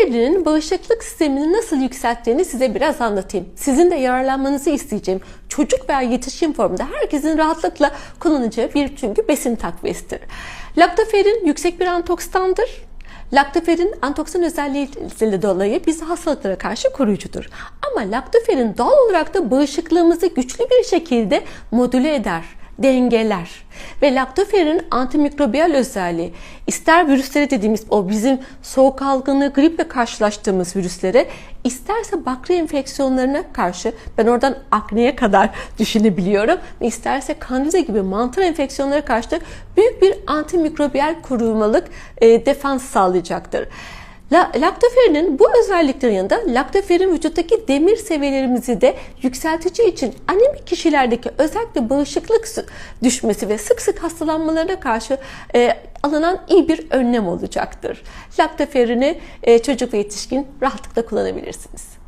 laktoferinin bağışıklık sistemini nasıl yükselttiğini size biraz anlatayım. Sizin de yararlanmanızı isteyeceğim. Çocuk veya yetişkin formunda herkesin rahatlıkla kullanacağı bir çünkü besin takviyesidir. Laktoferin yüksek bir antioksidandır. Laktoferin antioksidan özelliğiyle dolayı bizi hastalıklara karşı koruyucudur. Ama laktoferin doğal olarak da bağışıklığımızı güçlü bir şekilde modüle eder dengeler ve laktoferin antimikrobiyal özelliği ister virüslere dediğimiz o bizim soğuk algınlığı griple karşılaştığımız virüslere isterse bakteri enfeksiyonlarına karşı ben oradan akneye kadar düşünebiliyorum isterse kandida gibi mantar enfeksiyonlara karşı büyük bir antimikrobiyal korumalık e, defans sağlayacaktır. La, laktoferinin bu özelliklerin yanında laktoferin vücuttaki demir seviyelerimizi de yükseltici için anemik kişilerdeki özellikle bağışıklık düşmesi ve sık sık hastalanmalarına karşı e, alınan iyi bir önlem olacaktır. Laktoferini e, çocuk ve yetişkin rahatlıkla kullanabilirsiniz.